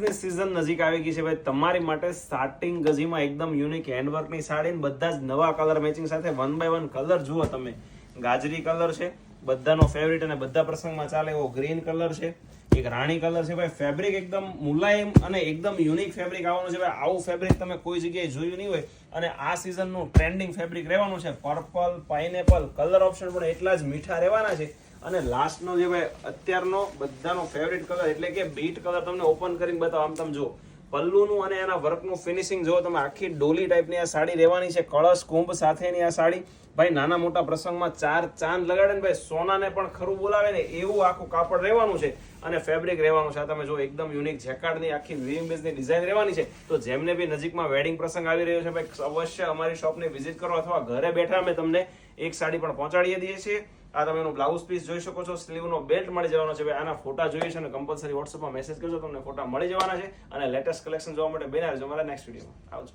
ની સીઝન નજીક આવી ગઈ છે ભાઈ. તમારી માટે સ્ટાર્ટિંગ ગજીમાં એકદમ યુનિક હેન્ડવર્કની સાડી બધા જ નવા કલર મેચિંગ સાથે વન બાય વન કલર જુઓ તમે. ગાજરી કલર છે બધાનો ફેવરિટ અને બધા પ્રસંગમાં ચાલે એવો ગ્રીન કલર છે. એક રાણી કલર છે. ભાઈ ફેબ્રિક એકદમ મુલાયમ અને એકદમ યુનિક ફેબ્રિક આવવાનું છે. ભાઈ, આવું ફેબ્રિક તમે કોઈ જગ્યાએ જોયું નહીં હોય. અને આ સિઝનનું ટ્રેન્ડિંગ ફેબ્રિક રહેવાનું છે. પર્પલ પાઇનેપલ કલર ઓપ્શન પણ એટલા જ મીઠા રહેવાના છે. અને લાસ્ટનો જે ભાઈ, અત્યારનો બધાનો ફેવરિટ કલર એટલે કે બીટ કલર તમને ઓપન કરીને બતાવો. આમ તમે જુઓ. પલ્લુનું અને એના વર્કનું ફિનિશિંગ જો તમે, આખી ડોલી ટાઈપની આ સાડી રહેવાની છે, કળશ, કુંભ સાથેની આ સાડી. ભાઈ, નાના મોટા પ્રસંગમાં ચાર ચાંદ લગાડે ને ભાઈ, સોનાને પણ ખરું બોલાવે ને એવું આખું કાપડ રહેવાનું છે અને ફેબ્રિક રહેવાનું છે. તમે જો એકદમ યુનિક જેકાર્ડની આખી વિવિંગ બેઝની ડિઝાઇન રહેવાની છે. તો જેમને બી નજીકમાં વેડિંગ પ્રસંગ આવી રહ્યો છે, ભાઈ, અવશ્ય અમારી શોપને વિઝિટ કરો અથવા ઘરે બેઠા અમે તમને એક સાડી પણ પહોંચાડીએ દઈએ છીએ. આ તમે એનું બ્લાઉઝ પીસ જોઈ શકો છો સ્લીવનો બેલ્ટ મળી જવાનો છે. આના ફોટા જોઈએ છે અને કમ્પલસરી વોટ્સઅપમાં મેસેજ કરજો, તમને ફોટા મળી જવાના છે. અને લેટેસ્ટ કલેક્શન જોવા માટે બેના રહેજો અમારા નેક્સ્ટ વિડીયોમાં આવજો.